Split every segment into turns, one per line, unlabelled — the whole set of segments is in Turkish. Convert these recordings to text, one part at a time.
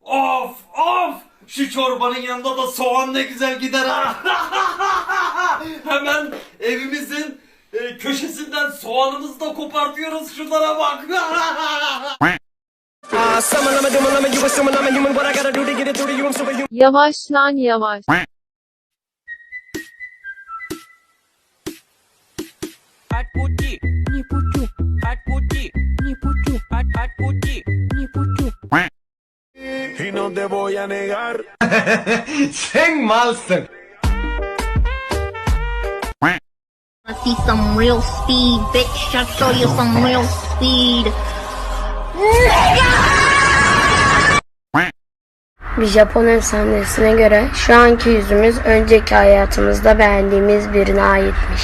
Of of! Şu çorbanın yanında da soğan ne güzel gider ha. Hemen evimizin e, köşesinden soğanımızı da kopartıyoruz. Şunlara bak.
Yavaş lan yavaş.
At Gucci, ni puchu. At Gucci, ni puchu. At at Gucci, ni puchu.
Y no te voy a negar.
I see some real speed, bitch. I'll show you some real speed.
Bir Japon efsanesine göre şu anki yüzümüz önceki hayatımızda beğendiğimiz birine aitmiş.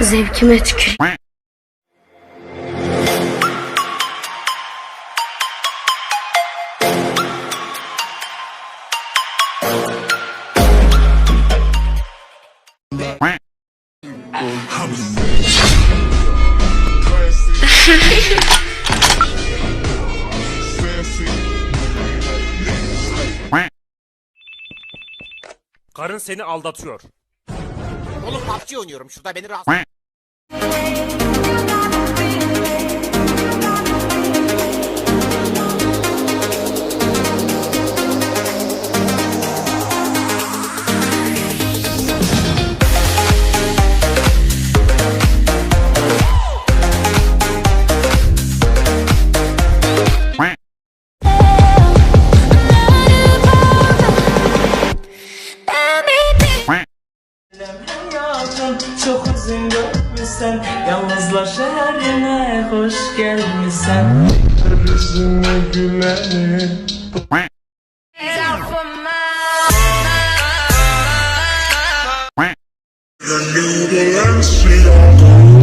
Zevkime tükür.
Karın seni aldatıyor.
Oğlum PUBG oynuyorum şurada beni rahatsız.
Şehrine hoş gelmişsen
Yüzüme güleni. Gönlüm dolan siyahım.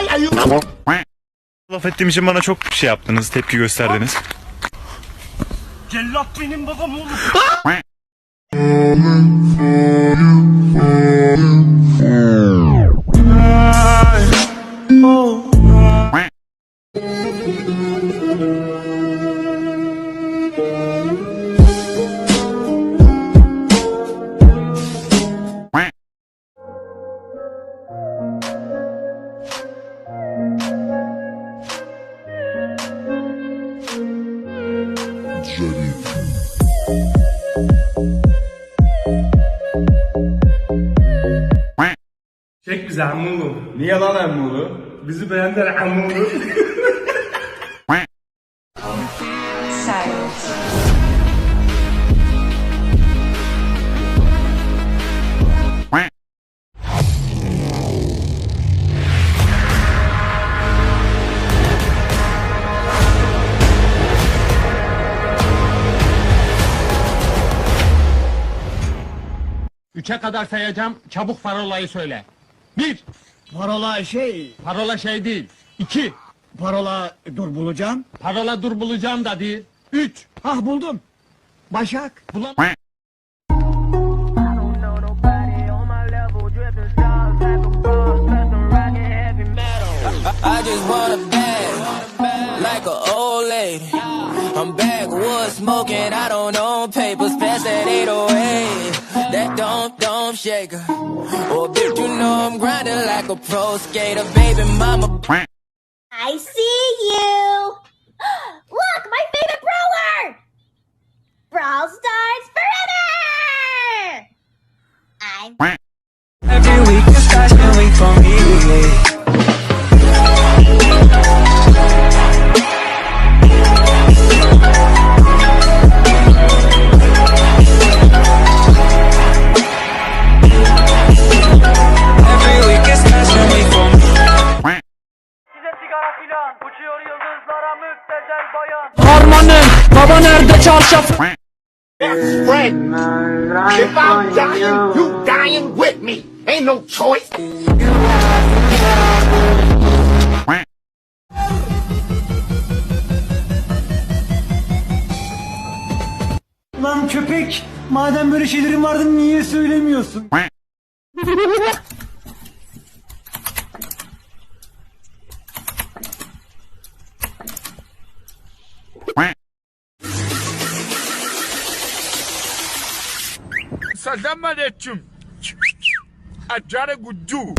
Ben de denemeliyim.
Laf ettiğim için bana çok şey yaptınız, tepki gösterdiniz.
Cellat benim babam oğlum.
Çek bizi Ammulu. Niye lan Ammulu? Bizi beğendiler Ammulu.
Üçe kadar sayacağım. Çabuk parolayı söyle. Bir.
Parola şey,
Parola şey değil. İki.
parola dur bulacağım.
Parola dur bulacağım da değil. Üç.
Hah buldum. Başak.
Bulam.
I just want a bag Like a old lady I'm backwood smoking I don't own papers Pass that 808 That don't, don't Oh bitch you know I'm grinding like a pro skater Baby mama
I see you. Look, my favorite brawler. Brawl Stars forever. I'm
Every week nerede çarşaf
If I'm dying, you dying with me. Ain't no choice.
Lan köpek. Madem böyle şeylerin vardı niye söylemiyorsun?
sadamadɛ tum a jara gudu.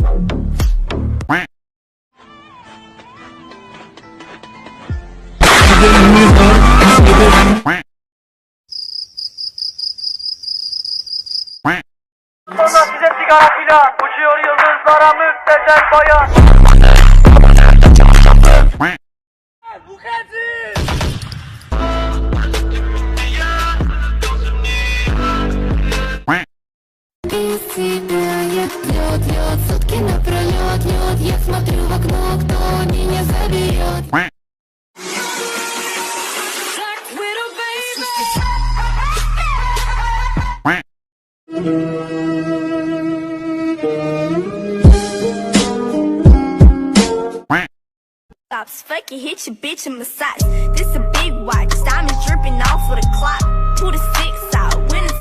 Stops fucking hit your bitch in massage. This a big watch. Diamonds dripping off of the clock. Two to six out. When it's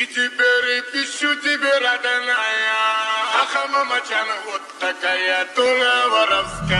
И теперь пищу тебе родная. Ах, мама, вот такая тула воровская.